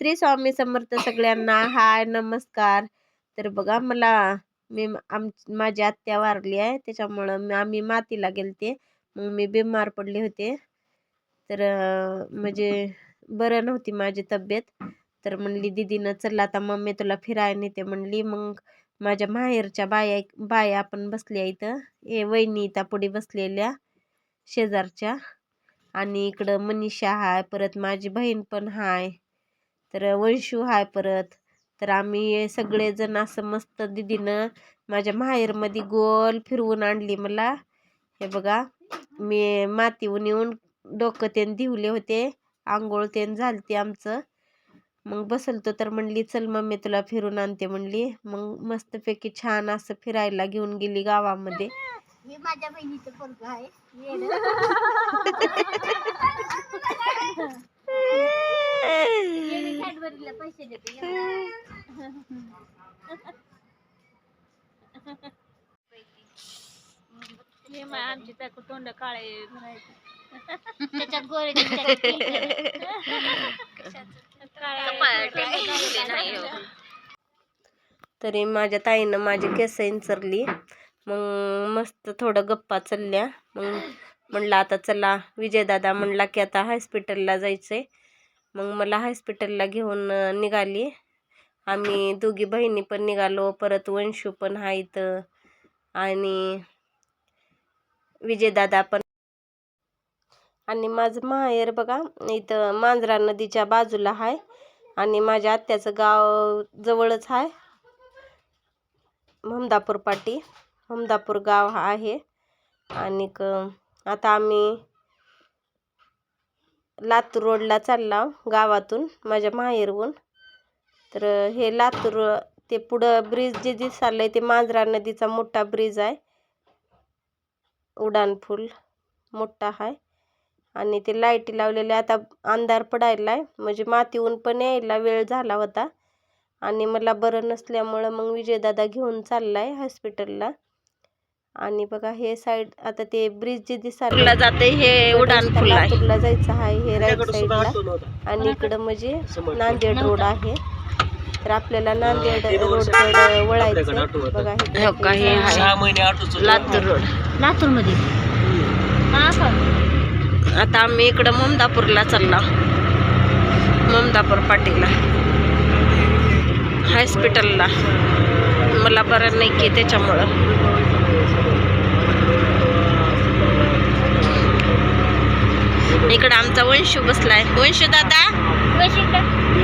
श्री स्वामी समर्थ सगळ्यांना. हाय नमस्कार. तर बघा मला मी आम माझी आत्या वारली आहे. त्याच्यामुळं आम्ही मातीला गेलते. मग मी बिमार पडले होते. तर म्हणजे बरं नव्हती माझी तब्येत. तर म्हणली दीदीनं चल आता मम्मी तुला फिरायला नेते. म्हणली मग माझ्या माहेरच्या बाया बाया आपण बसल्या इथं. हे वहिनी इथं पुढे बसलेल्या शेजारच्या. आणि इकडं मनीषा हाय परत माझी बहीण पण हाय. तर वंशू हाय परत. तर आम्ही सगळेजण असं मस्त दीदीनं माझ्या माहेरमध्ये गोल फिरवून आणली मला. हे बघा मी मातीहून येऊन डोकं तेन दिवले होते आंघोळ तेन झालते आमचं. मग बसलतो तर म्हणली चल मम्मी तुला फिरून आणते म्हणली. मग मस्तपैकी छान असं फिरायला घेऊन गेली गावामध्ये. हे माझ्या बहिणीचं पोरग आहे. कॅडबरीला पैसे देते हे मा आमची त्या तोंड काळे भरायचे त्याच्यात गोरे त्याच्यात तरी माझ्या ताईनं माझी केस इंचरली मग मस्त थोडं गप्पा चालल्या. मग म्हणलं आता चला विजयदादा म्हणला की आता हॉस्पिटलला जायचं आहे मग मला हॉस्पिटलला घेऊन निघाली. आम्ही दोघी बहिणी पण निघालो. परत वंशू पण आहे इथं आणि विजयदादा पण. आणि माझं माहेर बघा इथं मांजरा नदीच्या बाजूला आहे आणि माझ्या आत्याचं गाव जवळच आहे ममदापूर पाटी ममदापूर गाव हा आहे. आणि आता आम्ही लातूर रोडला चालला गावातून माझ्या माहेरहून. तर हे लातूर ते पुढं ब्रिज जे दिसालंय ते मांजरा नदीचा मोठा ब्रिज आहे. उड्डाणपूल मोठा आहे. आणि ते लाईटी लावलेले आता अंधार पडायला आहे म्हणजे मातीहून पण यायला वेळ झाला होता. आणि मला बरं नसल्यामुळं मग विजयदादा घेऊन चालला आहे हॉस्पिटलला आणि बघा हे साईड आता ते ब्रिज जे दिसायला जाते हे उड्डाण लातूरला जायचं आहे हे राईट साईडला आणि इकडं म्हणजे नांदेड रोड आहे. तर आपल्याला नांदेड रोडकडे वळायचं बघा हे सहा महिने ऑटो लातूर रोड लातूरमध्ये हा का आता आम्ही इकडं ममदापूरला चालला. ममदापूर पाटीला हॉस्पिटलला मला बरं नाही की त्याच्यामुळं. इकडं आमचा वंशू बसलाय. वंशू दादा?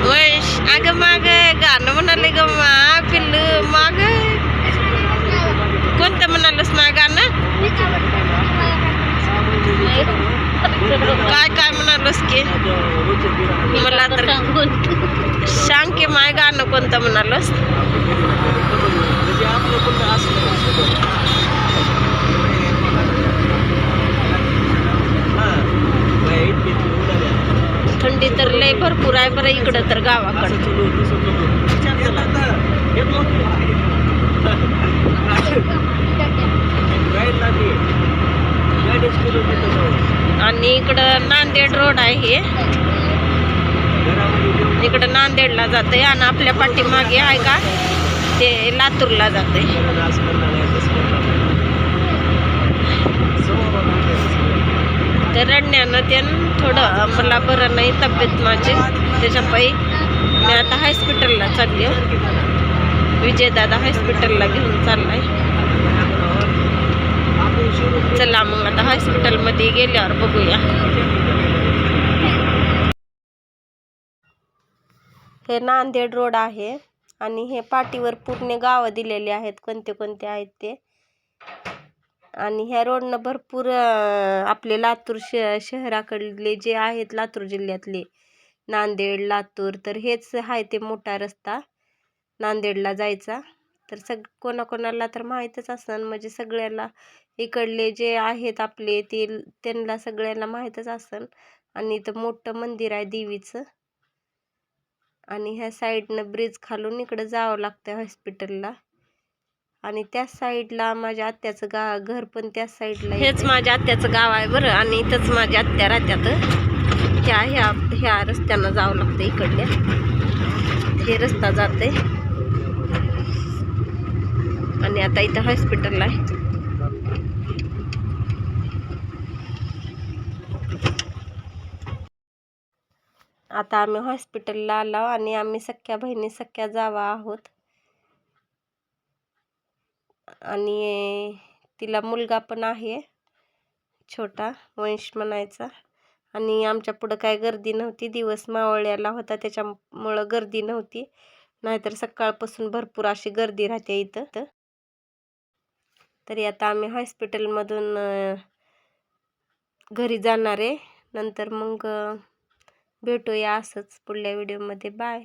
वंश अगं माग गाणं म्हणाले ग मा पिल्लू माग. कोणतं म्हणालंस मा गाणं? काय काय म्हणालस की? मला तर सांग की माय गाणं कोणतं म्हणालस म्हणजे आपलं पण असं थंडी तर लय भरपूर आहे बरं इकडं तर गावाकडं. आणि इकडं नांदेड रोड आहे इकडं नांदेडला जाते आणि आपल्या पाठीमागे आहे का? ते लातूरला जाते. तर रडण्यानं ते थोडं मला बरं नाही तब्येत माझी. त्याच्यापायी मी आता हॉस्पिटलला चालली विजयदादा हॉस्पिटलला घेऊन चाललाय. चला मग आता हॉस्पिटलमध्ये गेल्यावर बघूया. हे नांदेड रोड आहे आणि हे पाठीवर पूर्ण गावं दिलेली आहेत. कोणते कोणते आहेत ते? आणि ह्या रोडनं भरपूर आपले लातूर श शहराकडले जे आहेत लातूर जिल्ह्यातले नांदेड लातूर तर हेच आहे ते मोठा रस्ता नांदेडला जायचा. तर सग कोणाकोणाला तर माहीतच असन म्हणजे सगळ्याला इकडले जे आहेत आपले ते त्यांना सगळ्यांना माहीतच असन. आणि इथं मोठं मंदिर आहे देवीचं. आणि ह्या साईडनं ब्रिज खालून इकडं जावं लागतं हॉस्पिटलला आणि त्या साईडला माझ्या आत्याचं गा घर पण त्या साईडला हेच माझ्या आत्याचं गाव आहे बरं आणि इथंच माझ्या आत्या राहत्यात. त्या ह्या ह्या रस्त्यानं जावं लागतं इकडल्या. हे रस्ता जाते आणि आता इथं हॉस्पिटल आहे. आता आम्ही हॉस्पिटलला आलो आणि आम्ही सख्या बहिणी सख्या जावा आहोत. आणि तिला मुलगा पण आहे छोटा वंश म्हणायचा. आणि आमच्या पुढं काय गर्दी नव्हती दिवस मावळ्याला होता त्याच्यामुळं गर्दी नव्हती. नाहीतर सकाळपासून भरपूर अशी गर्दी राहते इथं. तर तरी आता आम्ही हॉस्पिटलमधून घरी जाणार आहे. नंतर मग भेटूया असंच पुढल्या व्हिडिओमध्ये. बाय.